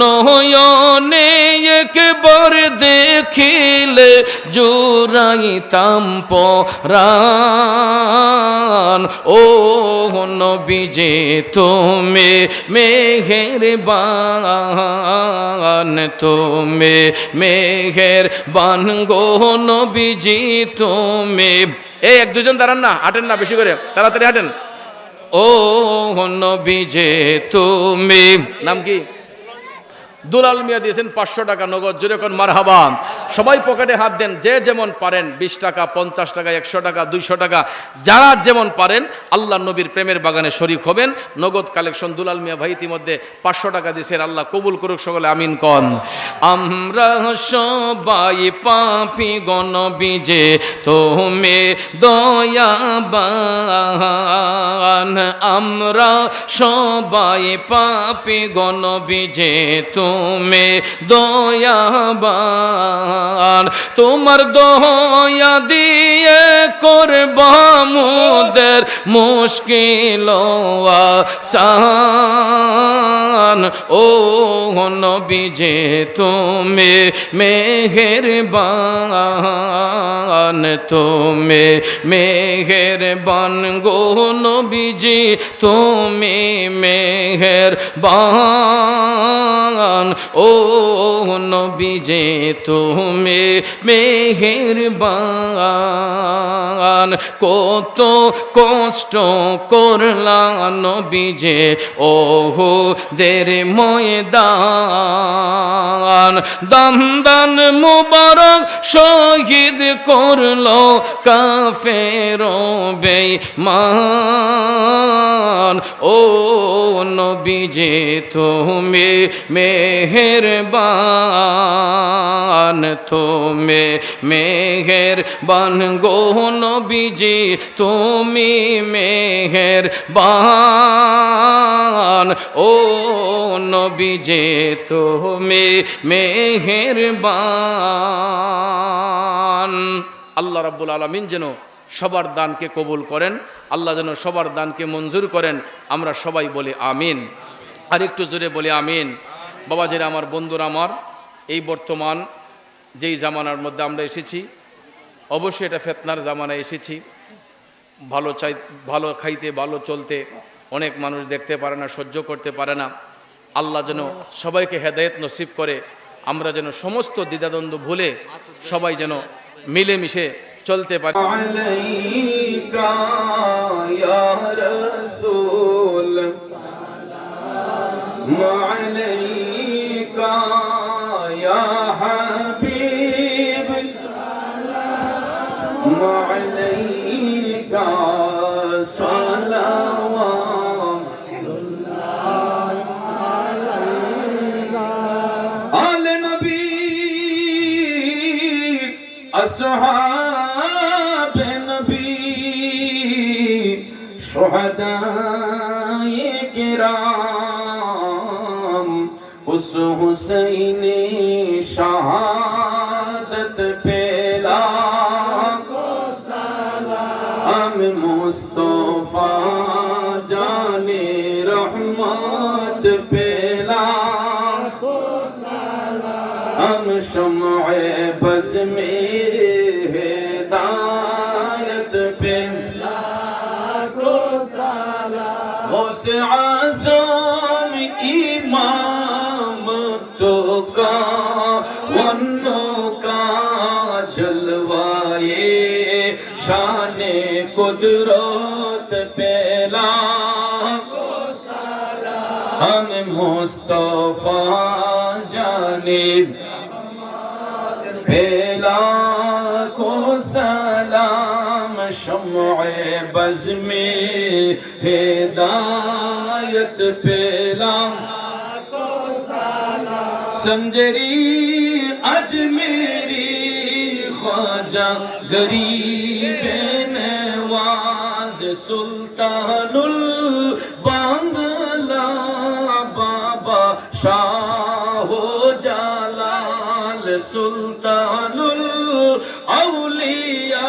নয়নে একবার দেখিলে জোরাইতাম পরাণ ও নবীজে, তুমি মেঘের বান তুমি মেঘের বান গো নবীজি, তুমি এই এক দুজন দাঁড়ান না, হাঁটেন না বেশি করে, তাড়াতাড়ি হাঁটেন। ও নবীজে, তুমি নাম কি? দুলাল মিয়া দিয়েছেন পাঁচশো টাকা নগদ। জুড়ে কোন মারহাবা। সবাই পকেটে হাত দেন, যে যেমন পারেন, বিশ টাকা, পঞ্চাশ টাকা, একশো টাকা, দুইশো টাকা, যারা যেমন পারেন, আল্লাহ নবীর প্রেমের বাগানে শরিক হবেন। নগদ কালেকশন দুলাল মিয়া ভাই ইতিমধ্যে পাঁচশো টাকা দিয়েছেন। আল্লাহ কবুল করুক সকলে, আমিন কন। আমরা সবাই পাপি গণ বিজে তুমি দয়াবান। আমরা সবাই পাপি গণ বিজে তুমি দয়াবান। তোমার দয়া দিয়ে করবা মুদের মুশকিল সান ও নবীজে তুমি মেহের বান তুমি মেহের বান গো নবীজি, তুমি মেহের বান ও নবীজে, তুমি মেহের বান কত কষ্ট করলা নবীজে ওহো দের ময়দান। দান দান মুবারক শহীদ করল কাফের বেঈমান। ও নবীজে, তুমি মেহের বান তুমি মেহের বান গো নবীজি, তুমি মেহের বান ও নবীজে, তুমি মেহের বান আল্লাহ রাব্বুল আলমিন যেন সবার দানকে কবুল করেন, আল্লাহ যেন সবার দানকে মঞ্জুর করেন, আমরা সবাই বলি আমিন। আর একটু জোরে বলি আমিন। বাবা যেটা আমার বন্ধুরা আমার, এই বর্তমান যেই জামানার মধ্যে আমরা এসেছি, অবশ্যই এটা ফেতনার জামানায় এসেছি। ভালো চাই, ভালো খাইতে, ভালো চলতে অনেক মানুষ দেখতে পারে না, সহ্য করতে পারে না। আল্লাহ যেন সবাইকে হেদায়েত নসিব করে, আমরা যেন সমস্ত দ্বিধাদ্বন্দ্ব ভুলে সবাই যেন মিলেমিশে চলতে পারি। মালাই شهداء کرام اس حسین شہادت پہ لاکھ سلام مصطفیٰ جان رحمت پہ لاکھ سلام شمع بز میرے امام تو کا ونوں کا جلوائے شان قدرت پہلا ہم مصطفیٰ جانب پہلا کو سلام شمع بز میں হেদায়ত পেলাম سمجری اج میری خواجہ غریب نواز سلطان البانگلا بابا شاہ ہو جلال سلطان الاولیاء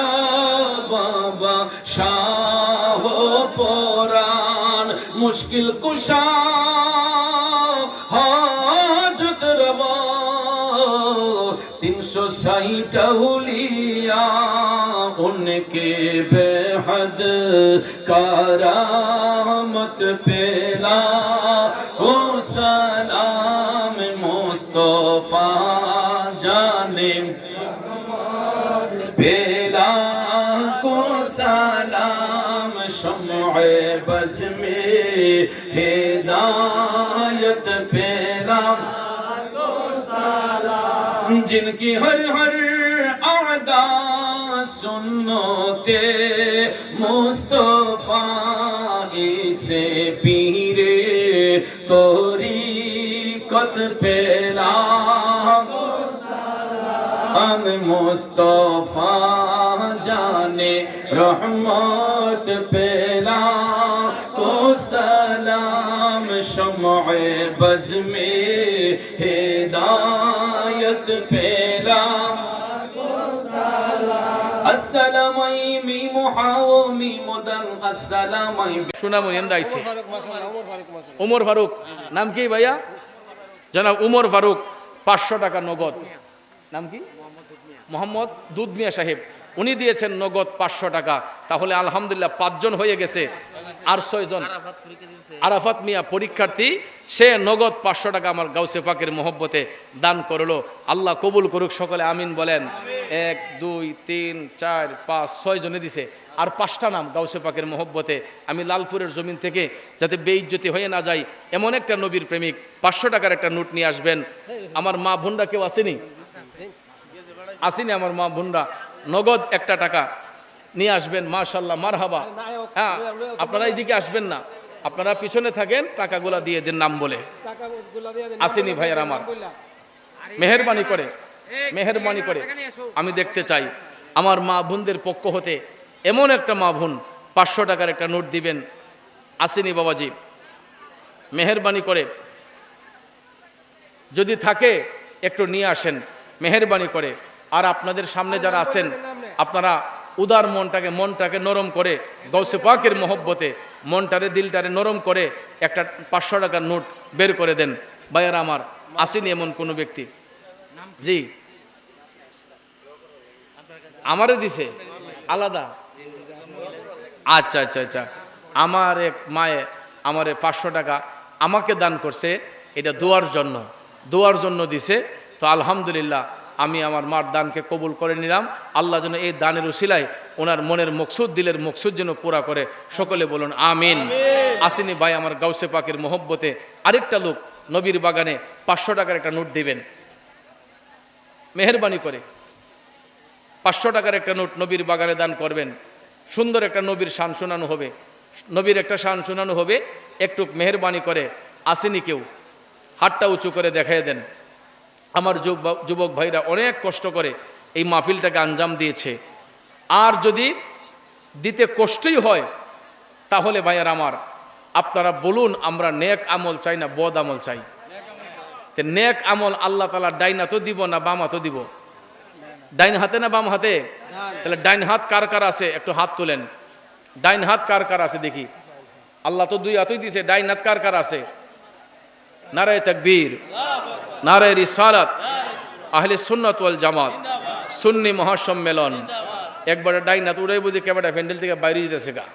بابا شاہ ہو پو মুশকিল কুশা হাজত রবা তিনশো ষাট উলিয়া উনকে বেহদ কারামত পেলা। نظم ہدایت پیرا جن کی ہر ہر اعدا سنوتے مصطفیٰ اسے پیرے توری قط پیلا ان مصطفیٰ جانے رحمت پیلا মুদান আসসালামাই সুনামুনি এন্দা আইছে উমর ফারুক নাম কি ভাইয়া জনাব উমর ফারুক পাঁচশো টাকা নগদ। নাম কি মোহাম্মদ দুধ সাহেব উনি দিয়েছেন নগদ পাঁচশো টাকা। তাহলে আলহামদুলিল্লাহ, পাঁচজন হয়ে গেছে। আর ছয়জন। আরাফাত মিয়া পরীক্ষার্থী সে নগদ পাঁচশো টাকা আমার গাউসে পাকের মহব্বতে দান করল। আল্লাহ কবুল করুক সকলে আমিন বলেন। এক দুই তিন চার পাঁচ ছয় জনে দিছে। আর পাঁচটা নাম গাউসে পাকের মহব্বতে। আমি লালপুরের জমিন থেকে যাতে বেইজ্জতি হয়ে না যায় এমন একটা নবীর প্রেমিক পাঁচশো টাকার একটা নোট নিয়ে আসবেন। আমার মা বোনরা কেউ আসেনি? আসেনি আমার মা বোনরা। নগদ একটা টাকা। নিয়ে আসবেন মাশাল্লাহ মারহাবা। হ্যাঁ আপনারা এইদিকে আসবেন না। আপনারা পিছনে থাকেন টাকাগুলা দিয়ে দেন নাম বলে। আসেনি ভাইয়ার আমার। মেহরবানি করে মেহরবানি করে। আমি দেখতে চাই। আমার মা বোনদের পক্ষ হতে এমন একটা মা বোন পাঁচশো টাকার একটা নোট দিবেন। আসেনি বাবাজি। মেহরবানি করে। যদি থাকে একটু নিয়ে আসেন। মেহরবানি করে। আর আপনাদের সামনে যারা আছেন আপনারা উদার মনটাকে মনটাকে নরম করে গৌসে পাকের মহব্বতে মনটারে, দিলটারে নরম করে একটা পাঁচশো টাকার নোট বের করে দেন। ভাইয়ারা আমার, আসেনি এমন কোনো ব্যক্তি? জি। আমারে দিছে? আলাদা। আচ্ছা আচ্ছা আচ্ছা। আমার এক মায়ে আমারে পাঁচশো টাকা আমাকে দান করছে, এটা দোয়ার জন্য। দোয়ার জন্য দিছে। তো আলহামদুলিল্লাহ আমি আমার মার দানকে কবুল করে নিলাম। আল্লাহ যেন এই দানের উসিলায় ওনার মনের মকসুদ দিলের মকসুদ যেন পুরা করে। সকলে বলুন আমিন। আসিনি ভাই আমার গাউসে পাকের মোহব্বতে আরেকটা লোক নবীর বাগানে পাঁচশো টাকার একটা নোট দিবেন। মেহরবানি করে। পাঁচশো টাকার একটা নোট নবীর বাগানে দান করবেন। সুন্দর একটা নবীর শান শোনানো হবে। নবীর একটা শান শোনানো হবে। একটু মেহরবানি করে। আসেনি কেউ। হাতটা উঁচু করে দেখাই দেন। আমার যুব- যুবক ভাইরা অনেক কষ্ট করে এই মাহফিলটাকে আঞ্জাম দিয়েছে। আর যদি দিতে কষ্টই হয়, তাহলে ভাইয়ার আমার, আপনারা বলুন, আমরা নেক আমল চাই না বদ আমল চাই? তে নেক আমল আল্লাহ তালা ডাইনা তো দিব না বাম হাতও দিব? ডাইন হাতে না বাম হাতে? তাহলে ডাইন হাত কার কার আছে? একটু হাত তোলেন। ডাইন হাত কার কার আছে দেখি? আল্লাহ তো দুই হাতই দিছে, ডাইন হাত কার কার আছে? নারায় তকবীর। নারায় রিসালাত, আহলে সুন্নাত ওয়াল জামাত, সুন্নি মহাসম্মেলন। একবারে ডাইন হাত উড়াই বুঝি কেবাটা ফ্যান্ডেল থেকে বাইরে যেতেছে গা।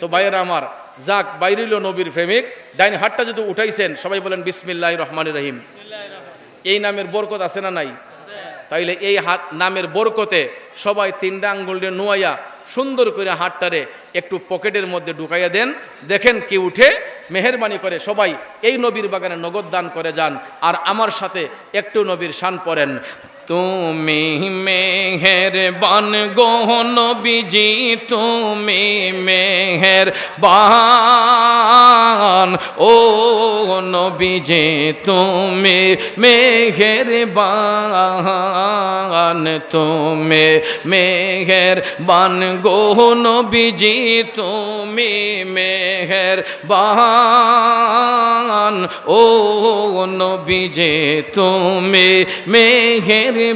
তো বাইরে আমার, যাক বাইরিল নবীর প্রেমিক, ডাইন হাতটা যদি উঠাইছেন, সবাই বলেন বিসমিল্লাহ রহমান রহিম। এই নামের বরকত আছে না নাই? তাইলে এই হাত, নামের বরকতে সবাই তিনটা আঙ্গুল দিয়ে নোয়াইয়া সুন্দর করে হাতটারে একটু পকেটের মধ্যে ঢুকাইয়া দেন। দেখেন কি উঠে, মেহরবানি করে সবাই এই নবীর বাগানে নগদ দান করে যান আর আমার সাথে একটু নবীর শান পড়েন। তুমি মেহের বান গো নবীজি, তুমি মেহের বান ও নবীজি, তুমি মেহের বান তুমি মেঘের বান গো নবীজি তুমি মেহের বান ও নবীজি তুমি মেহের